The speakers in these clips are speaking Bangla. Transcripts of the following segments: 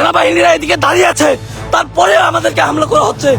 সেনাবাহিনীরা এদিকে দাঁড়িয়ে আছে। তারপরে আমাদেরকে হামলা করা হচ্ছে।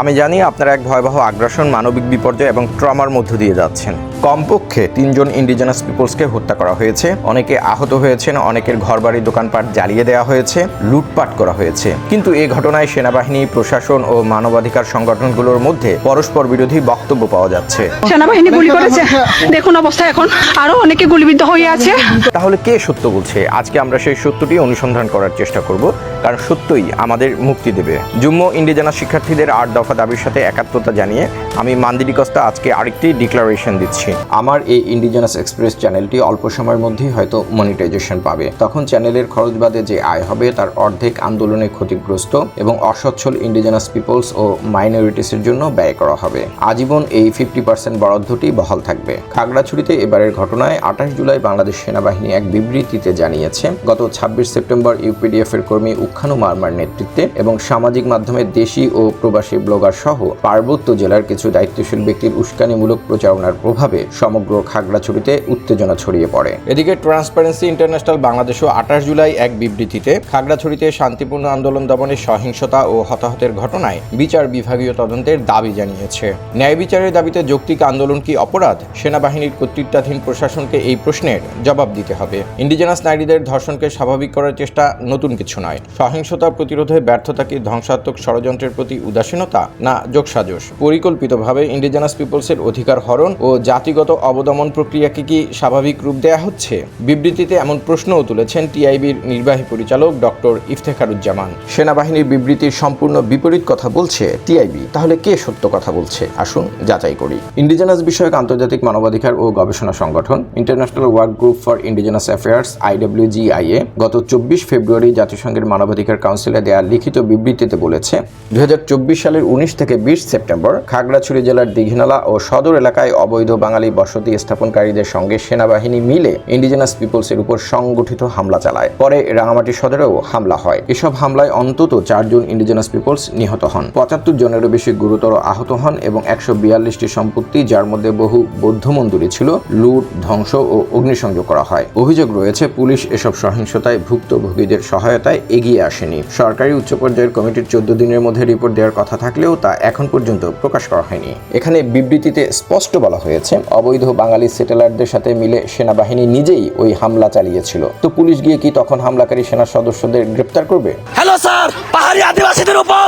আমি জানি আপনারা এক ভয়াবহ আগ্রাসন মানবিক বিপর্যয় এবং ট্রমার মধ্য দিয়ে যাচ্ছেন। কমপক্ষে তিনজন ইন্ডিজিনাস পিপলসকে হত্যা করা হয়েছে। অনেকে আহত হয়েছেন অনেকের ঘরবাড়ি দোকানপাট জ্বালিয়ে দেওয়া হয়েছে লুটপাট করা হয়েছে। কিন্তু এ ঘটনায় সেনাবাহিনী প্রশাসন ও মানবাধিকার সংগঠনগুলোর মধ্যে পরস্পর বিরোধী বক্তব্য পাওয়া যাচ্ছে। সেনাবাহিনী গুলি করেছে। দেখুন অবস্থা এখন। আরও অনেকে গুলিবিদ্ধ হয়ে আছে। তাহলে কে সত্য বলছে? আজকে আমরা সেই সত্যটি অনুসন্ধান করার চেষ্টা করব কারণ সত্যই আমাদের মুক্তি দেবে। জুম্ম ইন্ডিজেনাস শিক্ষার্থীদের আট দফা দাবির সাথে একাত্মতা জানিয়ে আমি মান্দিরি কস্তা আজকে আরেকটি ডিক্লারেশন দিচ্ছি। আমার এই ইন্ডিজেনাস এক্সপ্রেস চ্যানেলটি অল্প সময়ের মধ্যেই হয়তো মনিটাইজেশন পাবে। তখন চ্যানেলের খরচ বাদে যে আয় হবে তার অর্ধেক আন্দোলনে ক্ষতিগ্রস্ত এবং অসচ্ছল ইন্ডিজেনাস পিপলস ও মাইনরিটিসের জন্য ব্যয় করা হবে। আজীবন এই ফিফটি পার্সেন্ট বরাদ্দটি বহাল থাকবে। খাগড়াছড়িতে এবারের ঘটনায় আঠাশ জুলাই বাংলাদেশ সেনাবাহিনী এক বিবৃতিতে জানিয়েছে, গত ছাব্বিশ সেপ্টেম্বর ইউপিডিএফ এর কর্মী উখানু মার্মার নেতৃত্বে এবং সামাজিক মাধ্যমে দেশি ও প্রবাসী ব্লগার সহ পার্বত্য জেলার কিছু দায়িত্বশীল ব্যক্তির উস্কানিমূলক প্রচারণার প্রভাবে সমগ্র খাগড়াছড়িতে উত্তেজনা ছড়িয়ে পড়ে। এদিকে ট্রান্সপারেন্সি ইন্টারন্যাশনাল বাংলাদেশও আঠাশ জুলাই এক বিবৃতিতে খাগড়াছড়িতে শান্তিপূর্ণ আন্দোলন দমনে সহিংসতা ও হতাহতের ঘটনায় বিচার বিভাগীয় তদন্তের দাবি জানিয়েছে। ন্যায় বিচারের দাবিতে যৌক্তিক আন্দোলন কি অপরাধ? সেনাবাহিনীর কর্তৃত্বাধীন প্রশাসনকে এই প্রশ্নের জবাব দিতে হবে। ইন্ডিজেনাস নারীদের ধর্ষণকে স্বাভাবিক করার চেষ্টা নতুন কিছু নয়। সহিংসতা প্রতিরোধে ব্যর্থতাকে ধ্বংসাত্মক ষড়যন্ত্রের প্রতি উদাসীনতা? না যোগসাজশ। পরিকল্পিতভাবে ইন্ডিজেনাস পিপলসের অধিকার হরণ ও জাতিগত অবদমন প্রক্রিয়াকে কি স্বাভাবিক রূপ দেয়া হচ্ছে? বিবৃতিতে এমন প্রশ্নও তুলেছেন টিআইবির নির্বাহী পরিচালক ডক্টর ইফতেখারুজ্জামান। সেনাবাহিনীর বিবৃতির সম্পূর্ণ বিপরীত কথা বলছে টিআইবি। তাহলে কে সত্য কথা বলছে? আসুন যাচাই করি। ইন্ডিজেনাস বিষয়ক আন্তর্জাতিক মানবাধিকার ও গবেষণা সংগঠন International Work Group for Indigenous Affairs IWGIA গত চব্বিশ ফেব্রুয়ারি জাতিসংঘের মানবাধিকার কাউন্সিলে দেয়া লিখিত বিবৃতিতে বলেছে, দুই হাজার চব্বিশ সালের উনিশ থেকে বিশ সেপ্টেম্বর খাগড়াছড়ি জেলার দীঘিনালা ও সদর এলাকায় অবৈধ বাঙালি বসতি স্থাপনকারীদের সঙ্গে সেনাবাহিনী মিলে ইন্ডিজেনাস পিপলসের উপর সংগঠিত হামলা চালায়। পরে রাঙামাটি সদরেও হামলা হয়। এসব হামলায় অন্তত চারজন ইন্ডিজেনাস পিপলস নিহত হন। পঁচাত্তর জনেরও বেশি গুরুতর আহত হন এবং একশো বিয়াল্লিশটি সম্পত্তি, যার মধ্যে বহু বৌদ্ধ মন্দিরে ছিল, লুট, ধ্বংস ও অগ্নিসংযোগ করা হয়। অভিযোগ রয়েছে, পুলিশ এসব সহিংসতায় ভুক্তভোগীদের সহায়তায় এগিয়ে আসেনি। সরকারি উচ্চ পর্যায়ের কমিটির চোদ্দ দিনের মধ্যে রিপোর্ট দেওয়ার কথা থাকলেও তা এখন পর্যন্ত প্রকাশ করা হয়নি। এখানে বিবৃতিতে স্পষ্ট বলা হয়েছে, অবৈধ বাঙালি সেটেলারদের সাথে মিলে সেনাবাহিনী নিজেই ওই হামলা চালিয়েছিল। তো পুলিশ গিয়ে কি তখন হামলাকারী সেনা সদস্যদের গ্রেপ্তার করবে? হ্যালো স্যার, পাহাড়ি আদিবাসীদের উপর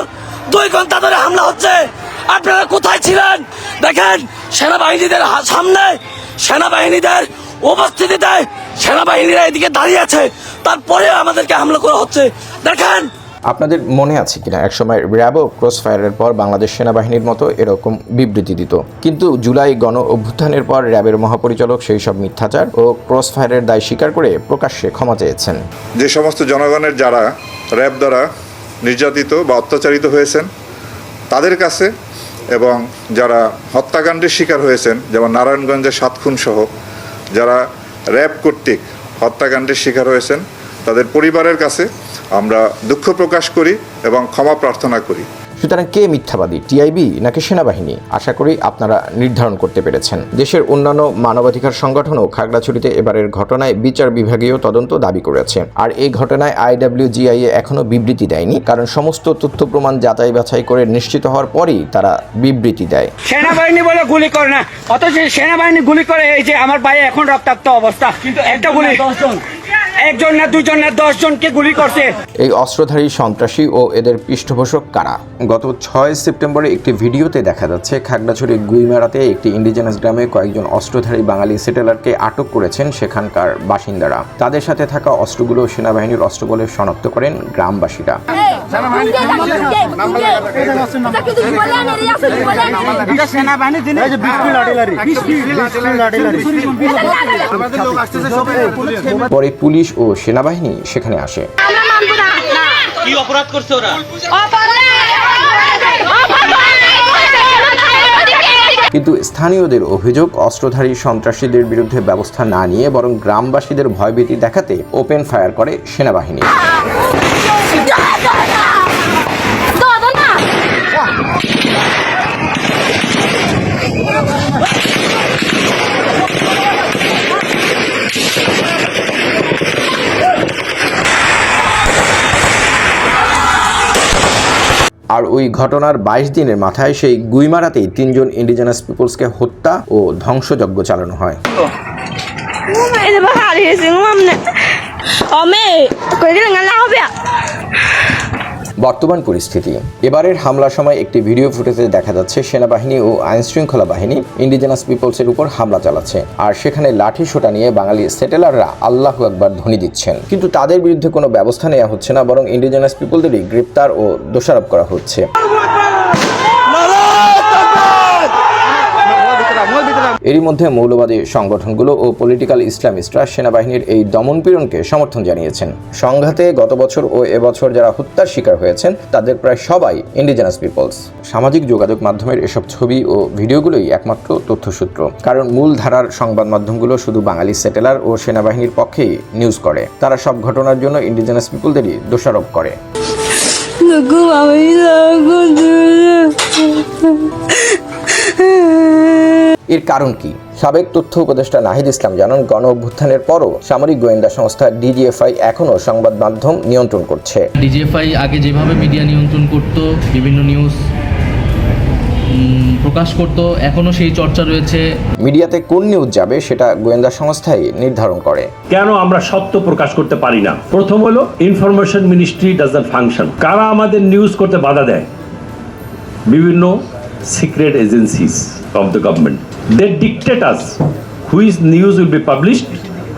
দুই ঘণ্টা ধরে হামলা হচ্ছে। আপনারা কোথায় ছিলেন? দেখেন, সেনাবাহিনীদের সামনে সেনাবাহিনীদের উপস্থিতিতে সেনাবাহিনীরা এদিকে দাঁড়িয়ে আছে। তারপরে আমাদেরকে হামলা করা হচ্ছে। দেখেন আপনাদের মনে আছে কিনা? একসময় র্যাবও ক্রস ফায়ারের পর বাংলাদেশ সেনাবাহিনীর মতো এরকম বিবৃতি দিত। কিন্তু জুলাই গণ অভ্যুত্থানের পর র্যাবের মহাপরিচালক সেই সব মিথ্যাচার ও ক্রস ফায়ারের দায় স্বীকার করে প্রকাশ্যে ক্ষমা চেয়েছেন। যে সমস্ত জনগণের যারা র্যাব দ্বারা নির্যাতিত বা অত্যাচারিত হয়েছেন, তাদের কাছে এবং যারা হত্যাকাণ্ডের শিকার হয়েছেন, যেমন নারায়ণগঞ্জের সাত খুন সহ, যারা র্যাব কর্তৃক হত্যাকাণ্ডের শিকার হয়েছেন, তাদের পরিবারের কাছে আমরা দুঃখ প্রকাশ করি এবং ক্ষমা প্রার্থনা করি। সুতরাং কে মিথ্যাবাদী টিআইবি নাকি সেনাবাহিনী? আশা করি আপনারা নির্ধারণ করতে পেরেছেন। দেশের অন্যান্য মানবাধিকার সংগঠনও খাগড়াছড়িতে এবারের ঘটনায় বিচার বিভাগীয় তদন্ত দাবি করেছে। আর এই ঘটনায় আইডব্লিউজিআইএ এখনও বিবৃতি দেয়নি কারণ সমস্ত তথ্য প্রমাণ যাচাই বাছাই করে নিশ্চিত হওয়ার পরই তারা বিবৃতি দেয়। সেনাবাহিনী বলে গুলি করে না অথচ সেনাবাহিনী গুলি করে এই যে আমার ভাই এখন রক্তাক্ত অবস্থা। কিন্তু একটা গুলি। একজন না দুজন না দশ জনকে গুলি করছে। এই অস্ত্রধারী সন্ত্রাসী ও এদের পৃষ্ঠপোষক কারা? গত ছয় সেপ্টেম্বরে একটি ভিডিওতে দেখা যাচ্ছে খাগড়াছড়ি গুইমারাতে একটি ইন্ডিজেনাস গ্রামে কয়েকজন অস্ত্রধারী বাঙালি সেটেলারকে আটক করেছেন সেখানকার বাসিন্দারা। তাদের সাথে থাকা অস্ত্রগুলো সেনাবাহিনীর অস্ত্র বলে শনাক্ত করেন গ্রামবাসীরা। পরে পুলিশ ও সেনাবাহিনী সেখানে আসে। কি অপরাধ করছে ওরা? কিন্তু স্থানীয়দের অভিযোগ অস্ত্রধারী সন্ত্রাসীদের বিরুদ্ধে ব্যবস্থা না নিয়ে বরং গ্রামবাসীদের ভয়ভীতি দেখাতে ওপেন ফায়ার করে সেনাবাহিনী। আর ওই ঘটনার বাইশ দিনের মাথায় সেই গুইমারাতেই তিনজন ইন্ডিজেনাস পিপলসকে হত্যা ও ধ্বংসযজ্ঞ চালানো হয়। বর্তমান পরিস্থিতি। এবারের হামলার সময় একটি ভিডিও ফুটেজে দেখা যাচ্ছে, সেনাবাহিনী ও আইন শৃঙ্খলা বাহিনী ইন্ডিজেনাস পিপলসের উপর হামলা চালাচ্ছে। আর সেখানে লাঠি সোটা নিয়ে বাঙালি সেটেলাররা আল্লাহ একবার ধ্বনি দিচ্ছেন। কিন্তু তাদের বিরুদ্ধে কোনো ব্যবস্থা নেওয়া হচ্ছে না, বরং ইন্ডিজেনাস পিপলদেরই গ্রেপ্তার ও দোষারোপ করা হচ্ছে। এরই মধ্যে মৌলবাদী সংগঠনগুলো ও পলিটিক্যাল ইসলামিস্টরা সেনাবাহিনীর এই দমনপীড়নকে সমর্থন জানিয়েছেন। সংঘাতে গত বছর ও এবছর যারা হত্যার শিকার হয়েছেন, তাদের প্রায় সবাই ইন্ডিজেনাস পিপলস সামাজিক যোগাযোগ মাধ্যমের এসব ছবি ও ভিডিওগুলোই একমাত্র তথ্যসূত্র। কারণ মূল ধারার সংবাদ মাধ্যমগুলো শুধু বাঙালি সেটেলার ও সেনাবাহিনীর পক্ষেই নিউজ করে। তারা সব ঘটনার জন্য ইন্ডিজেনাস পিপলদেরই দোষারোপ করে। এর কারণ কি? সাবেক তথ্য উপদেষ্টা নাহিদ ইসলাম জানান গণ অভ্যুত্থানের পরও সামরিক গোয়েন্দা সংস্থা ডিজিএফআই এখনও সংবাদ মাধ্যম নিয়ন্ত্রণ করছে। ডিজিএফআই আগে যেভাবে মিডিয়া নিয়ন্ত্রণ করত বিভিন্ন নিউজ প্রকাশ করত এখনও সেই চর্চা রয়েছে। মিডিয়াতে কোন নিউজ যাবে সেটা গোয়েন্দা সংস্থাই নির্ধারণ করে। কেন আমরা সত্য প্রকাশ করতে পারি না? প্রথম হলো ইনফরমেশন মিনিস্ট্রি ডাজ ফাংশন কারা আমাদের নিউজ করতে বাধা দেয়? বিভিন্ন secret agencies of the government. They dictate us whose news will be published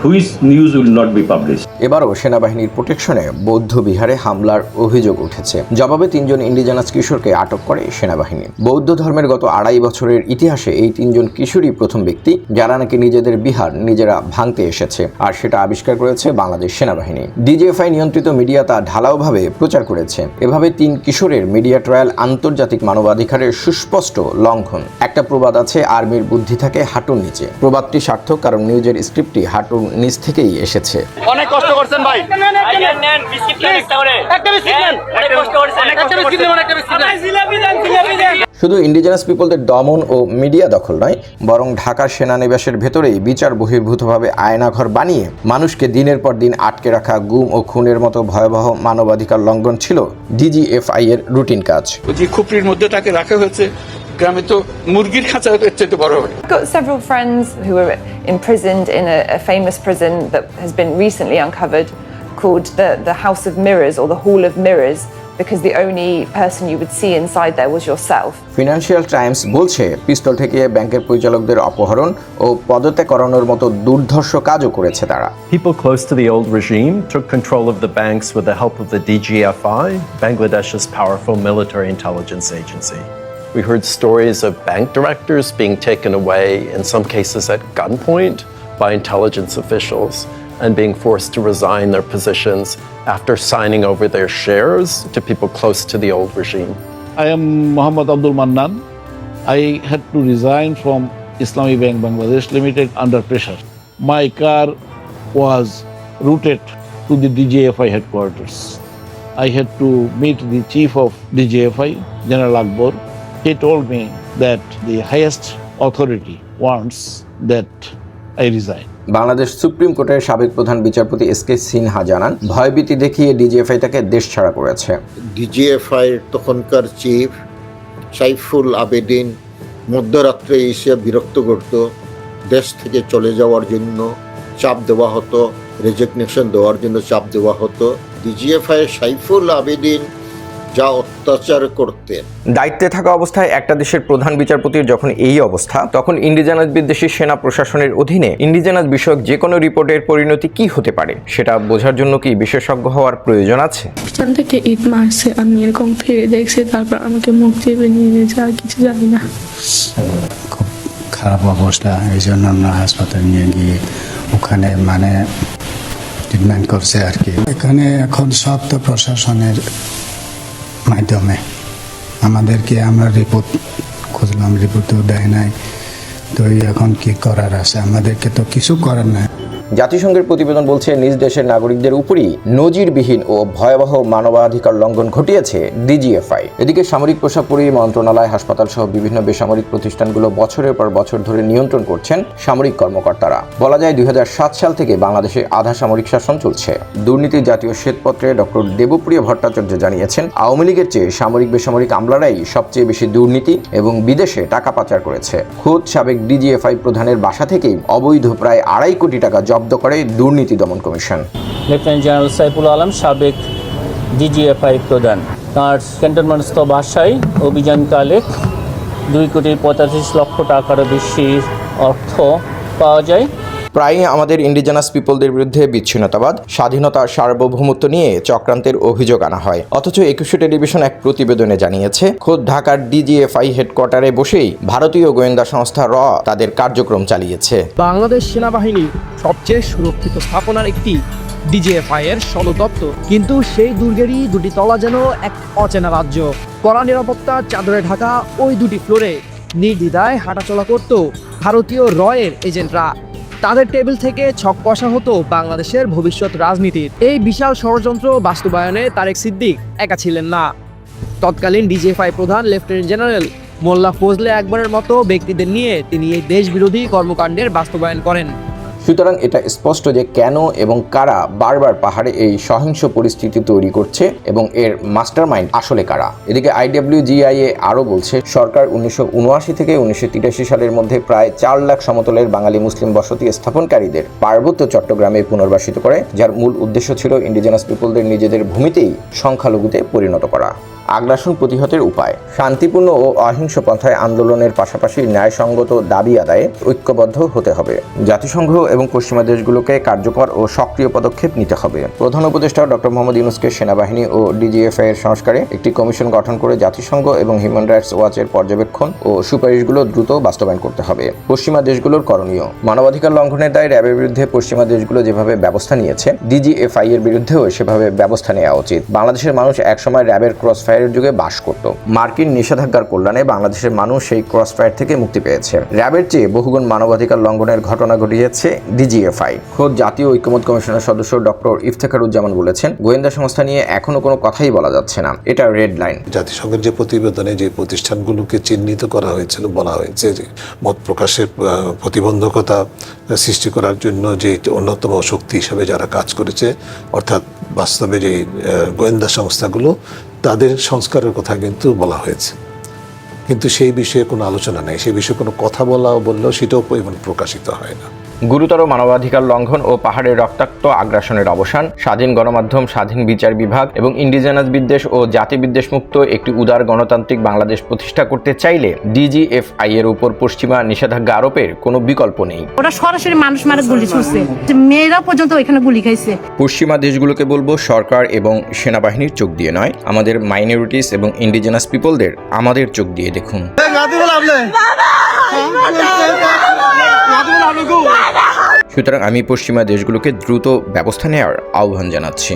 news will not be published এবারও সেনাবাহিনীর প্রোটেকশনে বৌদ্ধ বিহারে হামলার অভিযোগ উঠেছে। জবাবে তিনজন ইন্ডিজানাস কিশোরকে আটক করে সেনাবাহিনী। বৌদ্ধ ধর্মের গত আড়াই বছরের ইতিহাসে এই তিনজন কিশোরই প্রথম ব্যক্তি, যারা নাকি নিজেদের বিহার নিজেরা ভাঙতে এসেছে, আর সেটা আবিষ্কার করেছে বাংলাদেশ সেনাবাহিনী। ডিজিএফআই নিয়ন্ত্রিত মিডিয়া তা ঢালাওভাবে প্রচার করেছে। এভাবে তিন কিশোরের মিডিয়া ট্রায়াল আন্তর্জাতিক মানবাধিকারের সুস্পষ্ট লঙ্ঘন। একটা প্রবাদ আছে, আর্মির বুদ্ধি থাকে হাঁটুর নিচে। প্রবাদটি সার্থক, কারণ নিউজের স্ক্রিপ্টটি হাঁটুর নিচ থেকেই এসেছে। অনেক কষ্ট করছেন ভাই। শুধু ইন্ডিজিনাস পিপলদের দমন ও মিডিয়া দখল নয় বরং ঢাকা সেনানিবাসের ভেতরেই বিচার বহির্ভূতভাবে আয়নাঘর বানিয়ে মানুষকে দিনের পর দিন আটকে রাখা গুম ও খুনের মতো ভয়াবহ মানবাধিকার লঙ্ঘন ছিল ডিজিএফআই এর রুটিন কাজ। খুপড়ির মধ্যে তাকে রাখা হয়েছে গ্রামে তো মুরগির খাঁচা এর চাইতে বড় হবে got several friends who were imprisoned in a, a famous prison that has been recently uncovered called the, the House of Mirrors or the Hall of Mirrors because the only person you would see inside there was yourself. Financial Times বলছে পিস্তল থেকে ব্যাংকের পরিচালকদের অপহরণ ও পদত্যাগ করানোর মতো দুর্ধর্ষ কাজও করেছে তারা People close to the old regime took control of the banks with the help of the DGFI, Bangladesh's powerful military intelligence agency. We heard stories of bank directors being taken away, in some cases at gunpoint, by intelligence officials and being forced to resign their positions after signing over their shares to people close to the old regime. I am Muhammad Abdul Mannan. I had to resign from Islami Bank Bangladesh Limited under pressure. My car was routed to the DJFI headquarters. I had to meet the chief of DJFI, General Akbar. He told me that the highest authority wants that I resign. Bangladesh supreme কোর্টের সাবেক প্রধান বিচারপতি এস কে সিনহা জানান ভয়ভীতি দেখিয়ে ডিজিএফআই তাকে দেশ ছাড়া করেছে ডিজিএফআই তখনকার চিফ সাইফুল আবেদিন মধ্যরাত্রে এসে বিরক্ত করত দেশ থেকে চলে যাওয়ার জন্য চাপ দেওয়া হতো রেজিগনেশন দেওয়ার জন্য চাপ দেওয়া হতো ডিজিএফআই সাইফুল আবেদিন যা অত্যাচার করতেন। দায়িত্বে থাকা অবস্থায় একটা দেশের প্রধান বিচারপতির যখন এই অবস্থা তখন ইন্ডিজেনাস বিদ্বেষী সেনা প্রশাসনের অধীনে ইন্ডিজেনাস বিষয়ক যে কোনো রিপোর্টের পরিণতি কি হতে পারে সেটা বোঝার জন্য কি বিশেষজ্ঞ হওয়ার প্রয়োজন আছে? ওখান থেকে ঈদ মারছে আমি এরকম ফিরে দেখছি তারপর আমাকে চেপে নিয়ে নিয়েছে আর কিছু জানি না। খুব খারাপ অবস্থা এই জন্য আমরা হাসপাতালে নিয়ে গিয়ে ওখানে মানে ট্রিটমেন্ট করছে আর কি। এখানে এখন সব তো প্রশাসনের মাধ্যমে। আমাদেরকে আমরা রিপোর্ট খুঁজলাম রিপোর্টও দেয় নাই। তো এখন কি করার আছে? আমাদেরকে তো কিছু করার নাই। জাতিসংঘের প্রতিবেদন বলছে, নিজ দেশের নাগরিকদের উপরই নজিরবিহীন ও ভয়াবহ মানবাধিকার লঙ্ঘন ঘটিয়েছে ডিজিএফআই। এদিকে সামরিক পোশাক পরিয়ে মন্ত্রণালয়, হাসপাতাল সহ বিভিন্ন বেসামরিক প্রতিষ্ঠানগুলো বছরের পর বছর ধরে নিয়ন্ত্রণ করছেন সামরিক কর্মকর্তারা। বলা যায়, দুই সাল থেকে বাংলাদেশে আধা সামরিক শাসন চলছে। দুর্নীতির জাতীয় শ্বেতপত্রে ডক্টর দেবপ্রিয় ভট্টাচার্য জানিয়েছেন, আওয়ামী লীগের চেয়ে সামরিক বেসামরিক আমলারাই সবচেয়ে বেশি দুর্নীতি এবং বিদেশে টাকা পাচার করেছে। খোদ সাবেক ডিজিএফআই প্রধানের বাসা থেকেই অবৈধ প্রায় আড়াই কোটি টাকা জব্দ করে দুর্নীতি দমন কমিশন। লেফটেন্যান্ট জেনারেল সাইফুল আলম সাবেক ডিজিএফআই প্রধান। তার ক্যান্টনমেন্টস্থ বাসায় অভিযানকালে দুই কোটি পঁয়তাল্লিশ লক্ষ টাকারও বেশি অর্থ পাওয়া যায়। প্রায়ই আমাদের ইন্ডিজেনাস পিপলদের বিরুদ্ধে বিচ্ছিন্নতাবাদ স্বাধীনতা সার্বভৌমত্ব নিয়ে চক্রান্তের অভিযোগ আনা হয়। অথচ একুশে টেলিভিশন এক প্রতিবেদনে জানিয়েছে, খোদ ঢাকার ডিজিএফআই হেডকোয়ার্টারে বসেই ভারতীয় গোয়েন্দা সংস্থা র তাদের কার্যক্রম চালিয়েছে। বাংলাদেশ সেনাবাহিনী সবচেয়ে সুরক্ষিত স্থাপনার একটি ডিজিএফআই এর সদর দপ্তর কিন্তু সেই দুর্গেরই দুটি তলা যেন এক অচেনা রাজ্য। কড়া নিরাপত্তা, চাদরে ঢাকা, ওই দুটি ফ্লোরে নির্দ্বিধায় হাঁটাচলা করত ভারতীয় রয়ের এজেন্টরা। তাদের টেবিল থেকে ছক কষা হতো বাংলাদেশের ভবিষ্যৎ রাজনীতির। এই বিশাল ষড়যন্ত্র বাস্তবায়নে তারেক সিদ্দিক একা ছিলেন না। তৎকালীন ডিজিএফআই প্রধান লেফটেন্যান্ট জেনারেল মোল্লা ফজলে একবারের মতো ব্যক্তিদের নিয়ে তিনি এই দেশবিরোধী কর্মকাণ্ডের বাস্তবায়ন করেন। সুতরাং এটা স্পষ্ট যে কেন এবং কারা বারবার পাহাড়ে এই সহিংস পরিস্থিতি তৈরি করছে এবং এর মাস্টারমাইন্ড আসলে কারা? এদিকে আইডব্লিউজিআইএ আরও বলছে, সরকার উনিশশো উনআশি থেকে উনিশশো তিরাশি সালের মধ্যে প্রায় চার লাখ সমতলের বাঙালি মুসলিম বসতি স্থাপনকারীদের পার্বত্য চট্টগ্রামে পুনর্বাসিত করে, যার মূল উদ্দেশ্য ছিল ইন্ডিজিনাস পিপলদের নিজেদের ভূমিতেই সংখ্যালঘুতে পরিণত করা। আগ্রাসন প্রতিহতের উপায়। শান্তিপূর্ণ ও অহিংস পন্থায় আন্দোলনের পাশাপাশি ন্যায়সঙ্গত দাবি আদায়ে ঐক্যবদ্ধ হতে হবে। জাতিসংঘ এবং পশ্চিমা দেশগুলোকে কার্যকর ও সক্রিয় পদক্ষেপ নিতে হবে। প্রধান উপদেষ্টা ডক্টর মোহাম্মদ ইউনুসকে সেনাবাহিনী ও ডিজিএফআই এর সংস্কারে একটি কমিশন গঠন করে জাতিসংঘ এবং হিউম্যান রাইটস ওয়াচের পর্যবেক্ষণ ও সুপারিশগুলো দ্রুত বাস্তবায়ন করতে হবে। পশ্চিমা দেশগুলোর করণীয়। মানবাধিকার লঙ্ঘনের দায় র্যাবের বিরুদ্ধে পশ্চিমা দেশগুলো যেভাবে ব্যবস্থা নিয়েছে, ডিজিএফআই এর বিরুদ্ধেও সেভাবে ব্যবস্থা নেওয়া উচিত। বাংলাদেশের মানুষ একসময় র্যাবের ক্রস ফায়ারের যুগে বাস করত। মার্কিন নিষেধাজ্ঞার কল্যাণে বাংলাদেশের মানুষ সেই ক্রস ফায়ার থেকে মুক্তি পেয়েছে। র্যাবের চেয়ে বহুগুণ মানবাধিকার লঙ্ঘনের ঘটনা ঘটিয়েছে ডিজিএফআই। খোদ জাতীয় ঐক্যমত কমিশনের সদস্য ডক্টর ইফতেখারুজ্জামান বলেছেন, গোয়েন্দা সংস্থা নিয়ে এখনও কোনো কথাই বলা যাচ্ছে না। এটা রেড লাইন। জাতিসংঘের যে প্রতিবেদনে যে প্রতিষ্ঠানগুলোকে চিহ্নিত করা হয়েছিল, বলা হয়েছে যে মত প্রকাশের প্রতিবন্ধকতা সৃষ্টি করার জন্য যে অন্যতম শক্তি হিসেবে যারা কাজ করেছে, অর্থাৎ বাস্তবে যে গোয়েন্দা সংস্থাগুলো তাদের সংস্কারের কথা কিন্তু বলা হয়েছে। কিন্তু সেই বিষয়ে কোনো আলোচনা নেই, সেই বিষয়ে কোনো কথা বলা বললেও সেটাও পরিমাণ প্রকাশিত হয় না। গুরুতর মানবাধিকার লঙ্ঘন ও পাহাড়ের রক্তাক্ত আগ্রাসনের অবসান স্বাধীন গণমাধ্যম স্বাধীন বিচার বিভাগ এবং ইন্ডিজেনাস বিদ্বেষ ও জাতি বিদ্বেষ মুক্ত একটি উদার গণতান্ত্রিক বাংলাদেশ প্রতিষ্ঠা করতে চাইলে ডিজিএফআই এর উপর পশ্চিমা নিষেধাজ্ঞা আরোপের কোনো বিকল্প নেই। ওরা সরাসরি মানুষ মারা গুলি ছুটছে মেয়েরা পর্যন্ত ওইখানে গুলি খাইছে। পশ্চিমা দেশগুলোকে বলব সরকার এবং সেনাবাহিনীর চোখ দিয়ে নয় আমাদের মাইনরিটিস এবং ইন্ডিজেনাস পিপলদের আমাদের চোখ দিয়ে দেখুন। সুতরাং আমি পশ্চিমা দেশগুলোকে দ্রুত ব্যবস্থা নেওয়ার আহ্বান জানাচ্ছি।